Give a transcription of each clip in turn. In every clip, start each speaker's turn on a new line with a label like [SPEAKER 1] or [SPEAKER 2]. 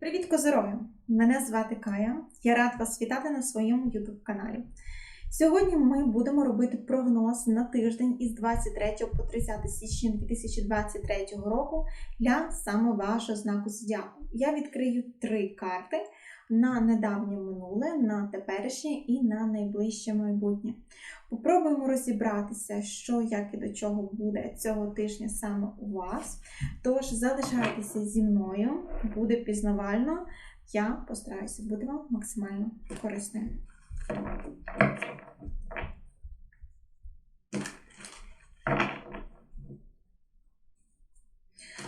[SPEAKER 1] Привіт, козороги! Мене звати Кая. Я рад вас вітати на своєму YouTube каналі. Сьогодні ми будемо робити прогноз на тиждень із 23 по 30 січня 2023 року для саме вашого знаку зодіаку. Я відкрию три карти на недавнє минуле, на теперішнє і на найближче майбутнє. Попробуємо розібратися, що як і до чого буде цього тижня саме у вас. Тож залишайтеся зі мною, буде пізнавально. Я постараюся бути вам максимально корисною.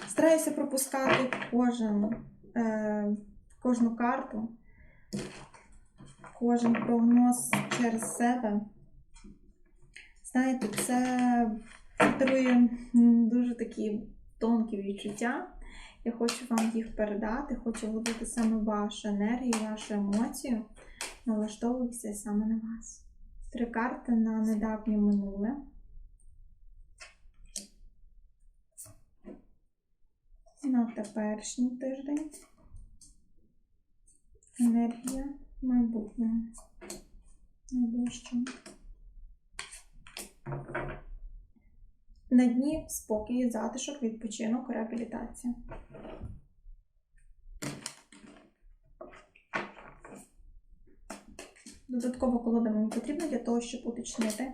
[SPEAKER 1] Стараюся пропускати кожен, е, кожну карту, кожен прогноз через себе. Знаєте, це дарує дуже такі тонкі відчуття. Я хочу вам їх передати, хочу вловити саме вашу енергію, вашу емоцію. Налаштовуюся саме на вас. Три карти на недавнє минуле. На теперішній тиждень. Енергія майбутнього. Найближчого. На дні спокій, затишок, відпочинок, реабілітація. Додаткова колода мені потрібна для того, щоб уточнити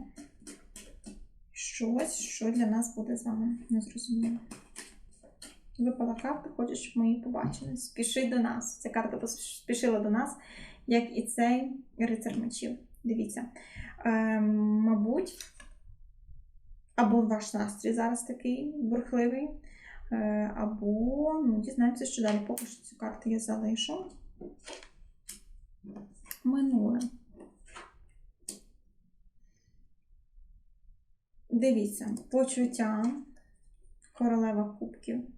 [SPEAKER 1] щось, що для нас буде з вами незрозуміло. Випала карта, хочу, щоб ми її побачили. Спіши до нас. Ця карта поспішила до нас, як і цей рицар мечів. Дивіться. Ем, мабуть, або ваш настрій зараз такий бурхливий, е, або ну, дізнаємося, що далі поки що цю карту я залишу. Минуле. Дивіться, почуття, королева кубків.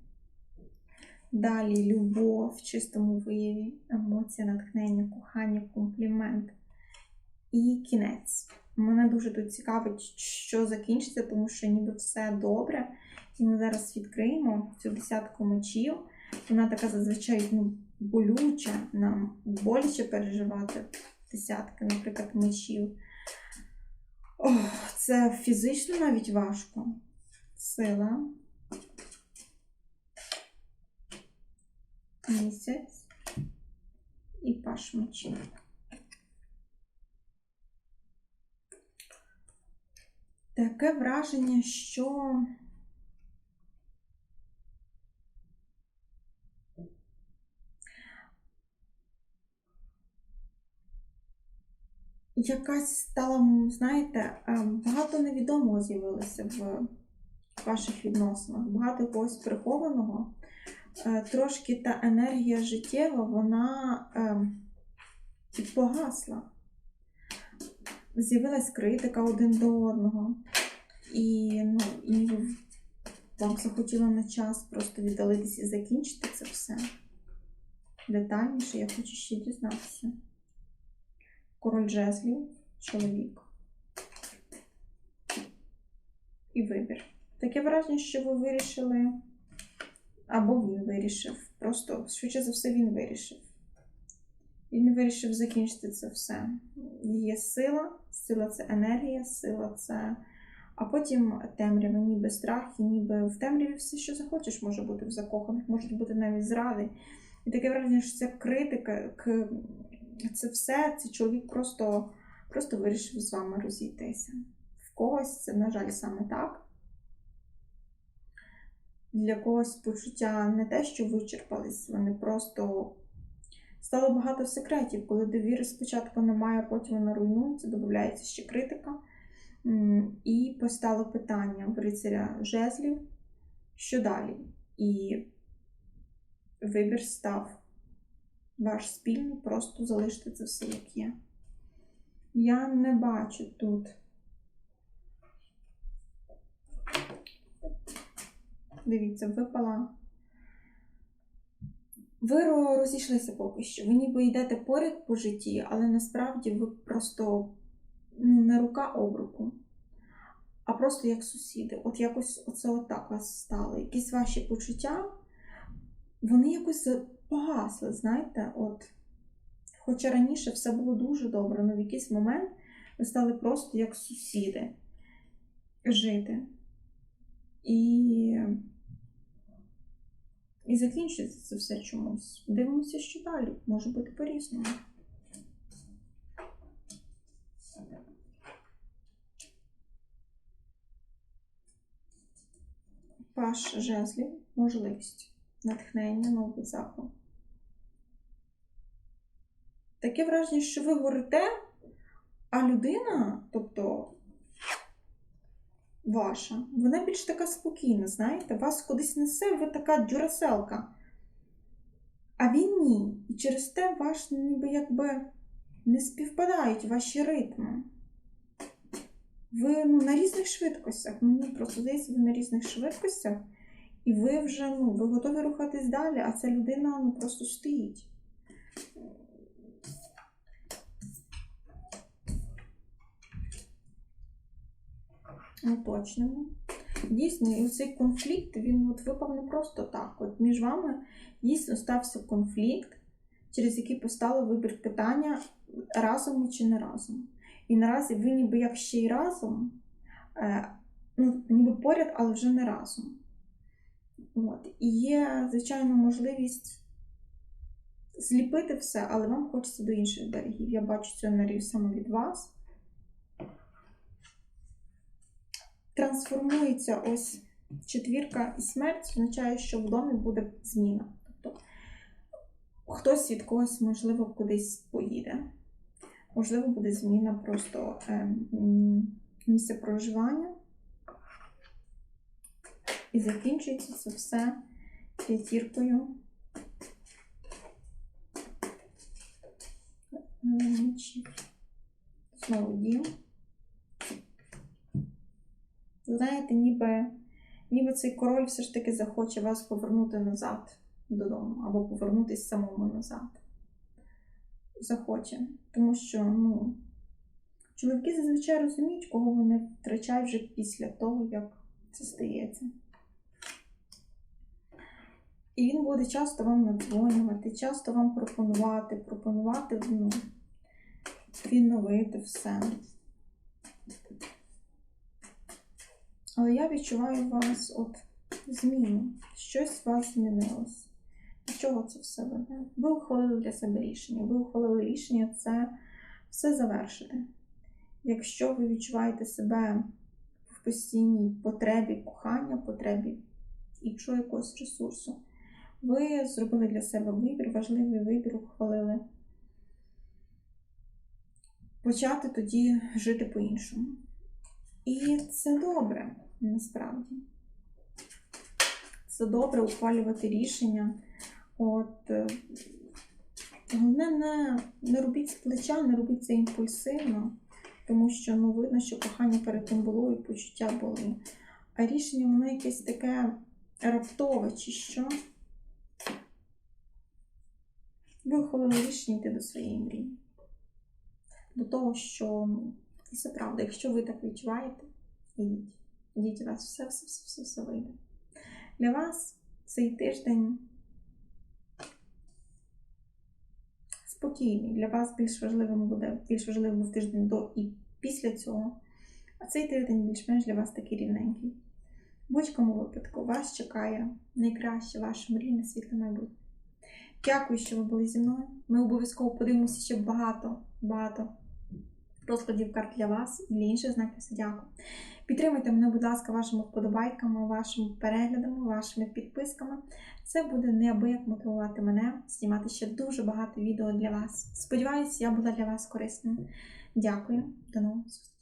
[SPEAKER 1] Далі любов в чистому вияві, емоція, натхнення, кохання, комплімент. І кінець. Мене дуже тут цікавить, що закінчиться, тому що ніби все добре. І ми зараз відкриємо цю десятку мечів. Вона така зазвичай ну, болюча, нам боляче переживати десятки, наприклад, мечів. Ох, це фізично навіть важко. Сила. Місяць і паш мечів. Таке враження, що якась стала, знаєте, багато невідомого з'явилося в ваших відносинах, багато якогось прихованого. Е, Трошки та енергія життєва, вона ем, погасла з'явилась критика один до одного. І, ну, вам захотіло на час просто віддалитись і закінчити це все. Детальніше я хочу ще дізнатися. Король жезлів, чоловік. І вибір. Таке враження, що ви вирішили, або він вирішив. Просто, швидше за все, він вирішив. Він вирішив закінчити це все. Є сила, сила це енергія, сила це. А потім темрява, ніби страх, і ніби в темряві все, що захочеш, може бути в закоханих, можуть бути навіть зради. І таке враження, що це критика, це все, цей чоловік просто, просто вирішив з вами розійтися. В когось це, на жаль, саме так. Для когось почуття не те, що вичерпались, вони просто. Стало багато секретів, коли довіри спочатку немає, а потім вона руйнується, додається ще критика. І постало питання в рицаря жезлів, що далі? І вибір став ваш спільний, просто залишити це все, як є. Я не бачу тут. Дивіться, випала. Ви розійшлися поки що. Ви ніби йдете поряд по житті, але насправді ви просто ну, не рука об руку, а просто як сусіди. От якось оце отак вас стало. Якісь ваші почуття, вони якось погасли, знаєте, от. Хоча раніше все було дуже добре, але в якийсь момент ви стали просто як сусіди жити. І, і закінчиться це все чомусь. Дивимося, що далі. Може бути по-різному. Паш жезлів, можливість, натхнення, новий заклад. Таке враження, що ви горите, а людина, тобто ваша, вона більш така спокійна, знаєте, вас кудись несе, ви така дюраселка. А він ні. І через те ваш ніби якби не співпадають ваші ритми. Ви ну, на різних швидкостях. Мені просто здається, ви на різних швидкостях, і ви вже ну, ви готові рухатись далі, а ця людина ну, просто стоїть. Уточнимо. Дійсно, і цей конфлікт він от випав не просто так. От між вами дійсно стався конфлікт, через який постало вибір питання разом чи не разом. І наразі ви ніби як ще й разом, е, ну, ніби поряд, але вже не разом. От. І є, звичайно, можливість зліпити все, але вам хочеться до інших берегів. Я бачу цю енергію саме від вас. Трансформується ось четвірка і смерть, означає, що в домі буде зміна. Тобто хтось від когось, можливо, кудись поїде. Можливо, буде зміна просто е, місця проживання. І закінчується це все п'ятіркою. Мечів. Знову дім. Знаєте, ніби, ніби цей король все ж таки захоче вас повернути назад додому, або повернутися самому назад. Захоче. Тому що, ну, чоловіки зазвичай розуміють, кого вони втрачають вже після того, як це стається. І він буде часто вам надзвонювати, часто вам пропонувати, пропонувати ну, відновити все. Але я відчуваю вас от зміну. Щось у вас змінилось. До чого це все веде? Ви ухвалили для себе рішення. Ви ухвалили рішення це все завершити. Якщо ви відчуваєте себе в постійній потребі кохання, потребі іншого якогось ресурсу, ви зробили для себе вибір, важливий вибір, ухвалили. Почати тоді жити по-іншому. І це добре, насправді. Це добре ухвалювати рішення. От, е, Головне, не, не робіть з плеча, не робіть це імпульсивно, тому що ну, видно, що кохання перед тим було і почуття були. А рішення воно якесь таке раптове, чи що. Ви ухвалили рішення йти до своєї мрії. До того, що ну, і це правда, якщо ви так відчуваєте, ідіть. Ідіть, у вас все, все, все, все, все вийде. Для вас цей тиждень спокійний. Для вас більш важливим буде, більш важливим був тиждень до і після цього. А цей тиждень більш-менш для вас такий рівненький. В будь-якому випадку вас чекає найкраще ваше мрійне світле майбутнє. Дякую, що ви були зі мною. Ми обов'язково подивимося ще багато, багато розкладів карт для вас і для інших знаків зодіаку. Підтримуйте мене, будь ласка, вашими вподобайками, вашими переглядами, вашими підписками. Це буде неабияк мотивувати мене знімати ще дуже багато відео для вас. Сподіваюсь, я була для вас корисною. Дякую, до нових зустрічей.